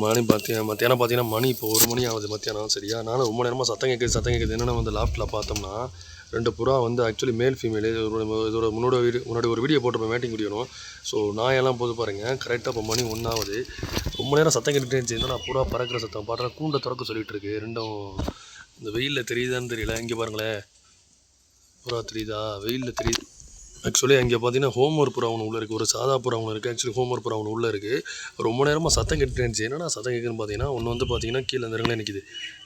மணி பார்த்தீங்க மத்தியானம் பார்த்தீங்கன்னா மணி இப்போ ஒரு மணி ஆகுது மத்தியானம் சரியா? நானும் ரொம்ப நேரமாக சத்தம் கேட்குது சத்தம் கேட்குது. என்னென்ன வந்து லாஃப்ட்டில் பார்த்தோம்னா ரெண்டு புறா வந்து ஆக்சுவலி மேல் ஃபீமேல் இதோட முன்னோட வீடியோ முன்னாடி ஒரு வீடியோ போட்டிருப்பேன் மேட்டிங் முடியணும் ஸோ நான் எல்லாம் போது பாருங்கள் கரெக்டாக இப்போ மணி ஒன்றாவது ரொம்ப நேரம் சத்தம் கேட்டுகிட்டே இருந்துச்சு. நான் புறா பறக்கிற சத்தம்? பாடுற கூண்டை திறக்க சொல்லிட்டு இருக்கு. ரெண்டும் இந்த வெயிலில் தெரியுதான்னு தெரியல. இங்கே பாருங்களேன். புறா தெரியுதா? வெயிலில் தெரியுது. ஆக்சுவலி அங்கே பார்த்தீங்கன்னா ஹோம் ஒர்க் புறா ஒன்று உள்ளே இருக்குது ஒரு சாதா புறா ஒன்று இருக்குது ஆக்சுவலி ஹோம் ஒர்க் புறா ஒன்று உள்ளே இருக்குது ரொம்ப நேரமாக சத்தம் கேட்டுட்டு இருந்துச்சு. என்னடா சத்தம் கேட்குன்னு பார்த்தீங்கன்னா ஒன்று வந்து பார்த்தீங்கன்னா கீழே அந்த இடங்களே நிற்கிது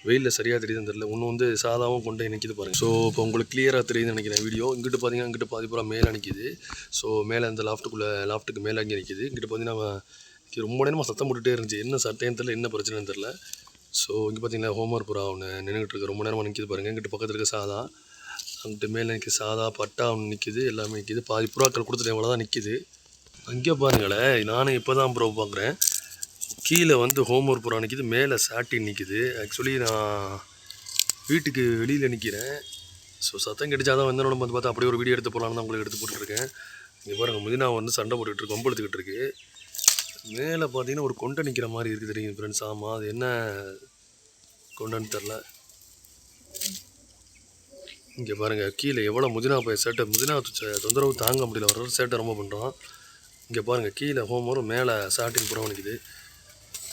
வெயிலில் சரியாக தெரியுதுன்னு தெரியல. ஒன்று வந்து சாதாவும் கொண்டு நிற்கிது பாருங்க. ஸோ இப்போ உங்களுக்கு கிளியராக தெரியுதுன்னு நினைக்கிறேன். வீடியோ இங்கிட்டு பார்த்தீங்கன்னா இங்கிட்டு பாதி புறா மேலே நிற்கிது ஸோ மேலே அந்த லாஃப்ட்டுக்குள்ளே லாஃப்ட்டுக்கு மேலே அங்கே நிற்கிது இங்கிட்டு பார்த்தீங்கன்னா ரொம்ப நேரமாக சத்தம் போட்டுகிட்டே இருந்துச்சு. என்ன சட்டையும் தெரியல என்ன பிரச்சனைன்னு தெரில ஸோ இங்கே பார்த்தீங்கன்னா ஹோம்ஒர்க் புறா ஒன்று நின்றுட்டு இருக்கு. ரொம்ப நேரமாக நிற்கிது பாருங்கள் இங்கிட்டு பக்கத்தில் இருக்க சாதா. அங்கிட்ட மேலே நிற்கிது சாதா பட்டா ஒன்று நிற்கிது எல்லாமே நிற்கிது பாதி புறாக்கள் கொடுத்துட்டேன் எவ்வளோ தான் நிற்கிது அங்கே பாருங்களேன் நானும் இப்போ தான் ப்ரோ பார்க்குறேன் கீழே வந்து ஹோம்ஒர்க் புறா நிற்கிது மேலே சாட்டின் நிற்கிது ஆக்சுவலி நான் வீட்டுக்கு வெளியில் நிற்கிறேன் ஸோ சத்தம் கிடைச்சா தான் வந்து வந்து பார்த்தா அப்படியே ஒரு வீடியோ எடுத்து போகலான்னு தான் உங்களுக்கு எடுத்து போட்டுருக்கேன் இங்கே பாருங்கள் முதினா வந்து சண்டை போட்டுக்கிட்டு இருக்கு கொம்பெடுத்துக்கிட்டு இருக்கு. மேலே பார்த்தீங்கன்னா ஒரு கொண்டை நிற்கிற மாதிரி இருக்குது தெரியும் ஃப்ரெண்ட்ஸ் ஆமாம் அது என்ன கொண்டன்னு தெரில இங்கே பாருங்கள் கீழே எவ்வளோ முதினா போய் சேட்டை முதினா தொந்தரவு தாங்க முடியல. வர சேட்டை ரொம்ப பண்ணுறோம் இங்கே பாருங்கள் கீழே ஹோமரும் மேலே சாட்டின் புறா நிற்கிது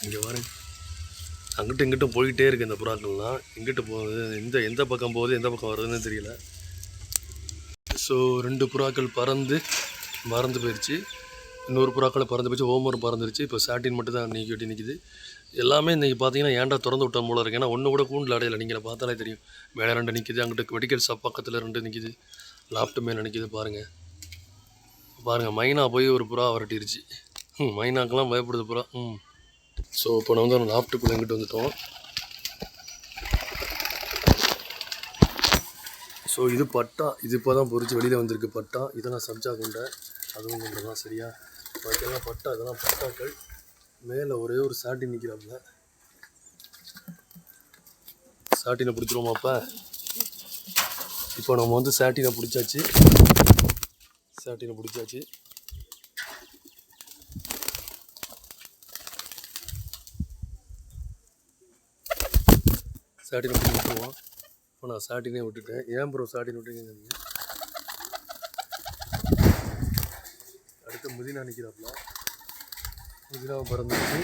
இங்கே பாருங்க. அங்கிட்டும் இங்கிட்டும் போய்கிட்டே இருக்குது இந்த புறாக்கள்லாம். இங்கிட்டு போகுது இந்த எந்த பக்கம் போகுது எந்த பக்கம் வருதுன்னு தெரியல. ஸோ ரெண்டு புறாக்கள் பறந்து மறந்து போயிடுச்சு இன்னொரு புறாக்களை பறந்து போச்சு ஹோமரும் பறந்துருச்சு. இப்போ சாட்டின் மட்டும் தான் நீக்கிட்டு நிற்கிது எல்லாமே இன்றைக்கி பார்த்தீங்கன்னா ஏன்டா திறந்து விட்ட போல இருக்கு? ஏன்னா ஒன்று கூட கூண்டில் அடையலை. நீங்கள் பார்த்தாலே தெரியும். மேலே ரெண்டு நிற்கிது அங்கிட்டு மெடிக்கல் ஷாப் பக்கத்தில் ரெண்டு நிற்கிது லாப்ட்டு மேலே நிற்கிது பாருங்கள் பாருங்கள் மைனா போய் ஒரு புறா வரட்டிருச்சு ம் மைனாக்கெல்லாம் பயப்படுது புறா. ம் ஸோ இப்போ நான் வந்து லாப்ட்டுக்குள்ளே எங்கிட்ட வந்துட்டோம்? ஸோ இது பட்டா. இது இப்போ தான் பொறிச்சு வெளியில் வந்திருக்கு பட்டா. இதெல்லாம் சப்ஜா கொண்டை. அதுவும் கொண்டை தான் சரியா பாக்கெல்லாம் பட்டா. இதெல்லாம் பட்டாக்கள். மேலே ஒரே ஒரு சாட்டி நிற்கிறாப்புல சாட்டினை பிடிச்சிருவோமாப்பா இப்போ நம்ம வந்து சாட்டினை பிடிச்சாச்சு. சாட்டினை பிடிச்சாச்சு. சாட்டினை பிடிச்சி விட்டுருவோம். இப்போ நான் சாட்டினே விட்டுட்டேன். ஏன் ப்ரோ சாட்டினை விட்டுருக்கீங்க நீங்கள் அடுத்து முதினா நிற்கிறாப்புல முதினாவை பறந்துருச்சு.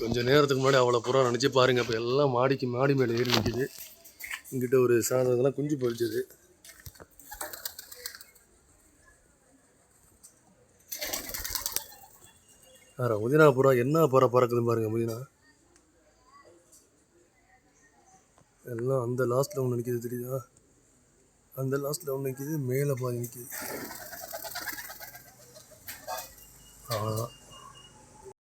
கொஞ்சம் நேரத்துக்கு முன்னாடி அவ்வளோ புறா நினச்சி பாருங்கள் இப்போ எல்லாம் மாடிக்கு மாடி மேலே ஏறி நிற்கிது இங்கிட்ட ஒரு சாதம் இதெல்லாம் குஞ்சு பொரிச்சது. வேற முதினா புறா? என்ன புறா பறக்குதுன்னு பாருங்க முதினா. எல்லாம் அந்த லாஸ்ட்டில் ஒன்று நிற்கிது தெரியுதா? அந்த லாஸ்ட்டில் ஒன்று நிற்கிது மேலே பாதி நிற்கிது அவ்வளோதான்